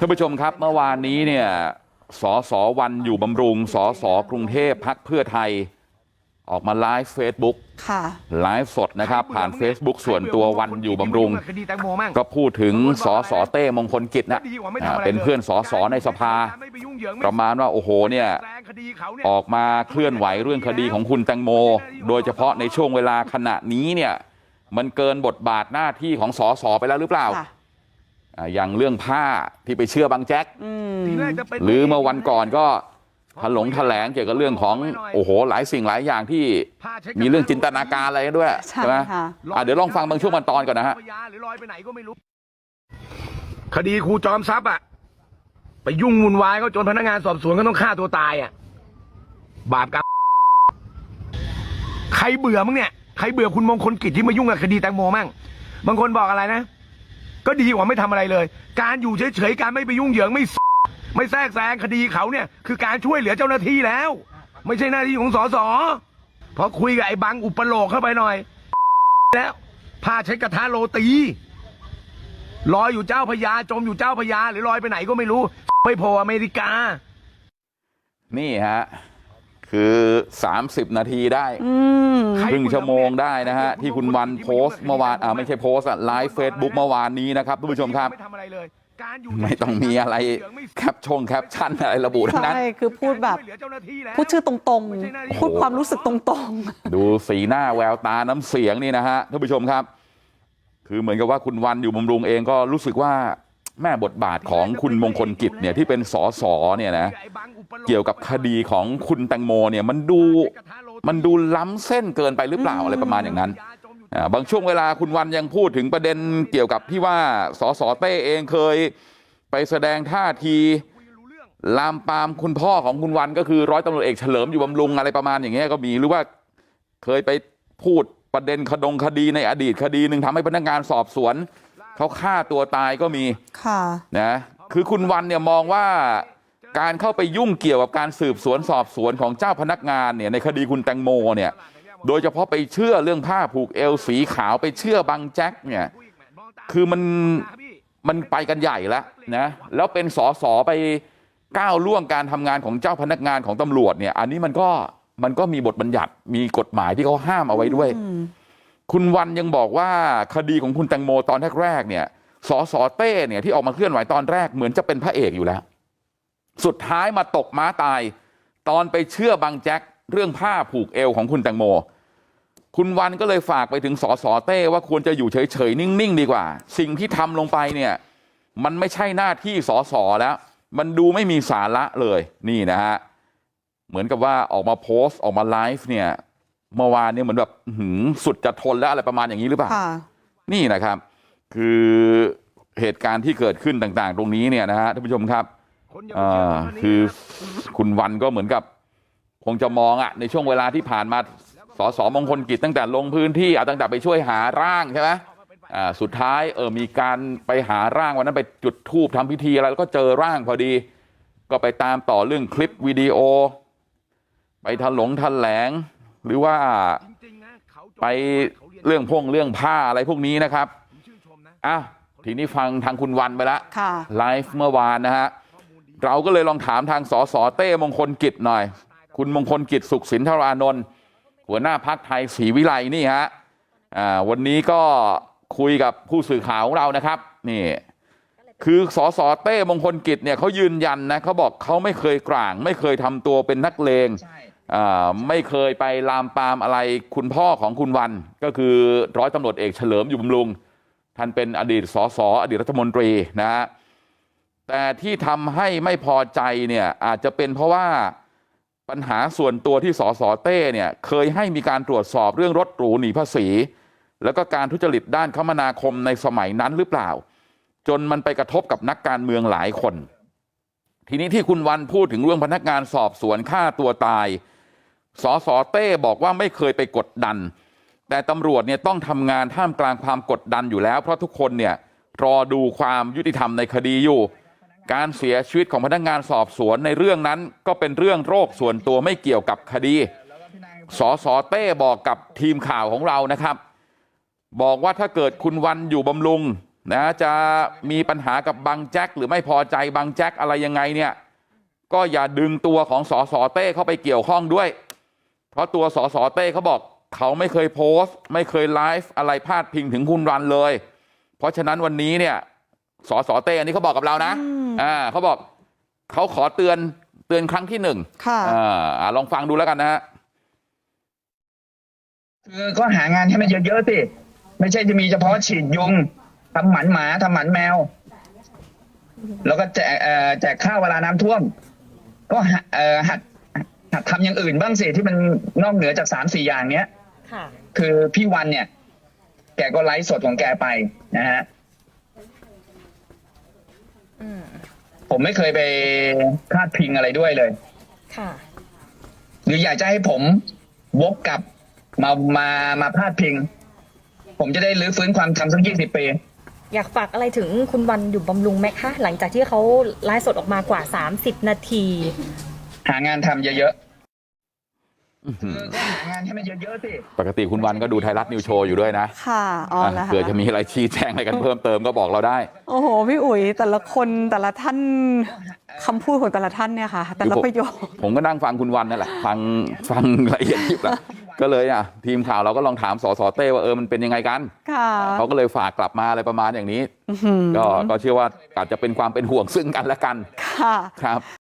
ท่านผู้ชมครับเมื่อวานนี้เนี่ยสสวันอยู่บำรุงสสกรุงเทพพักเพื่อไทยออกมาไลฟ์เฟซบุ๊กค่ะไลฟ์สดนะครับผ่าน Facebook ส่วนตัววันอยู่บำรุงคดีแตงโมมั่งก็พูดถึงสสเต้มงคลกิจนะอ่าเป็นเพื่อนสสในสภา ประมาณว่าโอ้โหเนี่ยออกมาเคลื่อนไหวเรื่องคดีของคุณแตงโม โดยเฉพาะในช่วงเวลาขณะนี้เนี่ยมันเกินบทบาทหน้าที่ของสสไปแล้วหรือเปล่าค่ะ อ่าอย่างเรื่องผ้าที่ไปเชื่อบางแจ็คอืมหรือเมื่อวันก่อนก็ถลงแถลงเกี่ยวกับเรื่องของโอ้โหหลายสิ่งหลายอย่างที่มีเรื่องจินตนาการอะไรด้วยใช่ไหมค่ะอะเดี๋ยวลองฟังบางช่วงบางตอนก่อนนะฮะหรือลอยไปไหนก็ไม่รู้คดีครูจอมทรัพย์อะไปยุ่งวุ่นวายก็จนพนักงานสอบสวนก็ต้องฆ่าตัวตายอะบาปกรรมใครเบื่อมั้งเนี่ยใครเบื่อคุณมงคลกิจที่มายุ่งกับคดีแตงโมมั่งบางคนบอกอะไรนะ ก็ดีกว่าไม่ทำอะไรเลย การอยู่เฉยๆการไม่ไปยุ่งเหยิงไม่ไม่แทรกแซงคดีเขาเนี่ย คือการช่วยเหลือเจ้าหน้าที่แล้ว ไม่ใช่หน้าที่ของสสพอคุยกับไอ้บังอุปโลกเข้าไปหน่อย แล้วพาใช้กระทะโรตีลอยอยู่เจ้าพระยาจมอยู่เจ้าพระยาหรือลอยไปไหนก็ไม่รู้ ไม่โผล่อเมริกา นี่ฮะ คือ30นาทีได้อืมใครครึ่งชั่วโมงได้นะฮะที่คุณวันโพสต์เมื่อวานอ่าไม่ใช่โพสต์อะไลฟ์เฟซบุ๊กเมื่อวานนี้นะครับทุกผู้ชมครับไม่ทำอะไรเลยการอยู่ไม่ต้องมีอะไรแคปชงแคปชั่นอะไรระบุทั้งนั้นใช่คือพูดแบบช่วยเหลือเจ้าหน้าที่แล้วพูดชื่อตรงไม่ใช่หน้าที่ๆพูดความรู้สึกตรงดูสีหน้าแววตาน้ำเสียงนี่นะฮะท่านผู้ชมครับ คือเหมือนกับว่าคุณวันอยู่บำรุงเองก็รู้สึกว่า แม่บทบาทของคุณมงคลกิจเนี่ยที่เป็นสสเนี่ยนะเกี่ยวกับคดีของคุณแตงโมเนี่ยมันดูมันดูล้ำเส้นเกินไปหรือเปล่าอะไรประมาณอย่างนั้นอ่าบางช่วงเวลาคุณวันยังพูดถึงประเด็นเกี่ยวกับที่ว่าสสเต้เองเคยไปแสดงท่าทีลามปามคุณพ่อของคุณวันก็คือร้อยตำรวจเอกเฉลิมอยู่บำรุงอะไรประมาณอย่างเงี้ยก็มีหรือว่าเคยไปพูดประเด็นคดงคดีในอดีตคดีหนึ่งทำให้พนักงานสอบสวน เขาฆ่าตัวตายก็มีๆค่ะนะคือคุณวันเนี่ยมองว่าการเข้าไปยุ่งเกี่ยวกับการสืบสวนสอบสวนของเจ้าพนักงานเนี่ยในคดีคุณแตงโมเนี่ยโดยเฉพาะไปเชื่อเรื่องผ้าผูกเอวสีขาวไปเชื่อบังแจ็คเนี่ยคือมันมันไปกันใหญ่แล้วนะแล้วเป็นสอสอไปก้าวล่วงการทำงานของเจ้าพนักงานของตำรวจเนี่ยอันนี้มันก็มันก็มีบทบัญญัติมีกฎหมายที่เขาห้ามเอาไว้ด้วยอืม คุณวันยังบอกว่าคดีของคุณแตงโมตอนแรกๆเนี่ยสอสอเต้เนี่ยที่ออกมาเคลื่อนไหวตอนแรกเหมือนจะเป็นพระเอกอยู่แล้วสุดท้ายมาตกม้าตาย ตอนไปเชื่อบางแจ็คเรื่องผ้าผูกเอวของคุณแตงโม คุณวันก็เลยฝากไปถึงสอสอเต้ว่าควรจะอยู่เฉยๆ นิ่งๆ ดีกว่า สิ่งที่ทำลงไปเนี่ย มันไม่ใช่หน้าที่สอสอแล้ว มันดูไม่มีสาระเลยนี่นะฮะเหมือนกับว่าออกมาโพสต์ออกมาไลฟ์เนี่ย เมื่อวานเนี่ยเหมือนแบบอื้อหือสุดจะทนแล้วอะไรประมาณอย่างนี้หรือเปล่าค่ะนี่นะครับคือเหตุการณ์ที่เกิดขึ้นต่างๆตรงนี้เนี่ยนะฮะท่านผู้ชมครับอ่าคือคุณวันก็เหมือนกับคงจะมองอะในช่วงเวลาที่ผ่านมาสสมงคลกิจตั้งแต่ลงพื้นที่เอาตั้งแต่ไปช่วยหาร่างใช่ไหมอ่าสุดท้ายเออมีการไปหาร่างวันนั้นไปจุดธูปทำพิธีอะไรแล้วก็เจอร่างพอดี ก็ไปตามต่อเรื่องคลิปวิดีโอ ไปถลงแถลง หรือว่าไปเรื่องพงเรื่องผ้าอะไรพวกนี้นะครับอ้าวทีนี้ฟังทางคุณวันไปละค่ะไลฟ์เมื่อวานนะฮะเราก็เลยลองถามทางสสเต้มงคลกิจหน่อย คุณมงคลกิจสุขสินธารานนท์หัวหน้าพักไทยศรีวิไลนี่ฮะอ่าวันนี้ก็คุยกับผู้สื่อข่าวของเรานะครับนี่คือสสเต้มงคลกิจเนี่ยเขายืนยันนะเขาบอกเขาไม่เคยกลาง ไม่เคยทำตัวเป็นนักเลงอ่า ไม่เคยไปลามปามอะไรคุณพ่อของคุณวันก็คือร้อยตำรวจเอกเฉลิมอยู่บำรุงท่านเป็นอดีตสอสออดีตรัฐมนตรีนะฮะแต่ที่ทำให้ไม่พอใจเนี่ยอาจจะเป็นเพราะว่าปัญหาส่วนตัวที่สสเต้เนี่ยเคยให้มีการตรวจสอบเรื่องรถหรูหนีภาษี แล้วก็การทุจริตด้านคมนาคมในสมัยนั้นหรือเปล่า จนมันไปกระทบกับนักการเมืองหลายคน ทีนี้ที่คุณวันพูดถึงเรื่องพนักงานสอบสวนฆ่าตัวตาย สสเต้บอกว่าไม่เคยไปกดดันแต่ตำรวจเนี่ยต้องทำงานท่ามกลางความกดดันอยู่แล้วเพราะทุกคนเนี่ยรอดูความยุติธรรมในคดีอยู่การเสียชีวิตของพนักงานสอบสวนในเรื่องนั้นก็เป็นเรื่องโรคส่วนตัวไม่เกี่ยวกับคดีสสเต้บอกกับทีมข่าวของเรานะครับบอกว่าถ้าเกิดคุณวันอยู่บำรุงนะจะมีปัญหากับบังแจ็คหรือไม่พอใจบังแจ็คอะไรยังไงเนี่ยก็อย่าดึงตัวของสอสอเต้เข้าไปเกี่ยวข้องด้วย เพราะตัวสอสอเต้เขาบอกเขาไม่เคยโพสต์ไม่เคยไลฟ์อะไรพาดพิงถึงคุณรันเลยเพราะฉะนั้นวันนี้เนี่ยสอสอเต้อันนี้เขาบอกกับเรานะอืมอ่าเขาบอกเขาขอเตือนเตือนครั้งที่หนึ่งค่ะอ่าอ่าลองฟังดูแล้วกันนะฮะคือก็หางานให้มันเยอะๆสิไม่ใช่จะมีเฉพาะฉีดยุงทำหมันหมาทำหมันแมว แล้วก็แจกเอ่อแจกข้าวเวลาน้ำท่วม ก็หาเอ่อหัด หัดทำอย่างอื่นบ้างสิที่มันนอกเหนือจากสามสี่อย่างเนี้ยค่ะ คือพี่วันเนี่ย แกก็ไลฟ์สดของแกไปนะฮะอืมผมไม่เคยไปพลาดพิงอะไรด้วยเลย ค่ะ หรืออยากจะให้ผมวกกลับมามามาพลาดพิง ผมจะได้รื้อฟื้นความจำสักยี่สิบปี อยากฝากอะไรถึงคุณวันอยู่บำรุงไหมคะ หลังจากที่เขาไลฟ์สดออกมากว่า 30 นาที หางานทำเยอะๆคือก็หางานให้มันเยอะๆสิ ปกติคุณวันก็ดูไทยรัฐนิวโชว์อยู่ด้วยนะค่ะอ๋ออะนะคะเผื่อจะมีอะไรชี้แจงอะไรกันเพิ่มเติมก็บอกเราได้ โอ้โหพี่อุ๋ยแต่ละคนแต่ละท่านคำพูดของแต่ละท่านเนี่ยค่ะ แต่ละประโยค ผมก็นั่งฟังคุณวันนั่นแหละ ฟังฟังละเอียดยิบแหละก็เลยอะทีมข่าวเราก็ลองถามสสเต้ว่าเออมันเป็นยังไงกันค่ะเขาก็เลยฝากกลับมาอะไรประมาณอย่างนี้ อื้อหือก็ก็เชื่อว่าอาจจะเป็นความเป็นห่วงซึ่งกันและกันค่ะ ครับ